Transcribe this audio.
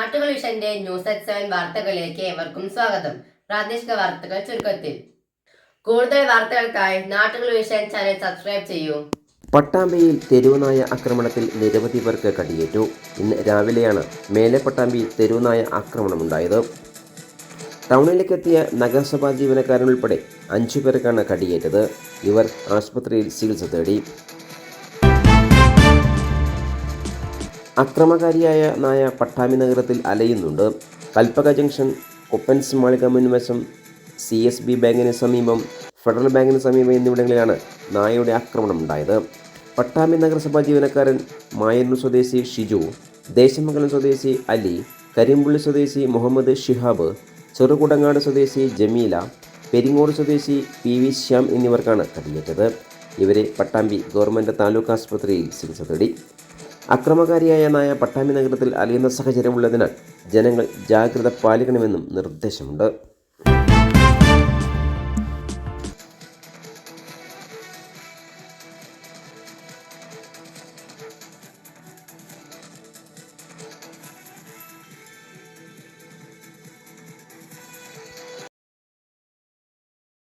വിഷന്റെ news at seven വാർത്തകളിലേക്ക് ഏവർക്കും സ്വാഗതം. പ്രാദേശിക വാർത്തകൾ ചുരുക്കത്തിൽ. കൂടുതൽ വാർത്തകൾക്കായി നാട്ടുകൾ വിഷൻ ചാനൽ സബ്സ്ക്രൈബ് ചെയ്യൂ. പട്ടാമ്പിയിൽ തെരുവുനായ ആക്രമണത്തിൽ നിരവധി പേർക്ക് കടിയേറ്റു. ഇന്ന് രാവിലെയാണ് മേലെ പട്ടാമ്പി തെരുവുനായ ആക്രമണമുണ്ടായത്. ടൗണിലേക്കെത്തിയ നഗരസഭാ ജീവനക്കാരൻ ഉൾപ്പെടെ അഞ്ചു പേർക്കാണ് കടിയേറ്റത്. ഇവർ ആശുപത്രിയിൽ ചികിത്സ തേടി. അക്രമകാരിയായ നായ പട്ടാമി നഗരത്തിൽ അലയുന്നുണ്ട്. കൽപ്പക ജംഗ്ഷൻ കൊപ്പൻസ് മാളിക മുൻവശം സി എസ് ബി ബാങ്കിന് സമീപം ഫെഡറൽ ബാങ്കിന് സമീപം എന്നിവിടങ്ങളിലാണ് നായയുടെ ആക്രമണം ഉണ്ടായത് പട്ടാമ്പി നഗരസഭാ ജീവനക്കാരൻ മായന്നൂർ സ്വദേശി ഷിജു ദേശമംഗലം സ്വദേശി അലി കരിമ്പുള്ളി സ്വദേശി മുഹമ്മദ് ഷിഹാബ് ചെറുകുടങ്ങാട് സ്വദേശി ജമീല പെരിങ്ങോട് സ്വദേശി പി വി ശ്യാം എന്നിവർക്കാണ് കടിയേറ്റത്. ഇവരെ പട്ടാമ്പി ഗവൺമെന്റ് താലൂക്ക് ആശുപത്രിയിൽ ചികിത്സ തേടി. അക്രമകാരിയായ നായ പട്ടാമ്പി നഗരത്തിൽ അലിയുന്ന സാഹചര്യമുള്ളതിനാൽ ജനങ്ങൾ ജാഗ്രത പാലിക്കണമെന്നും നിർദ്ദേശമുണ്ട്.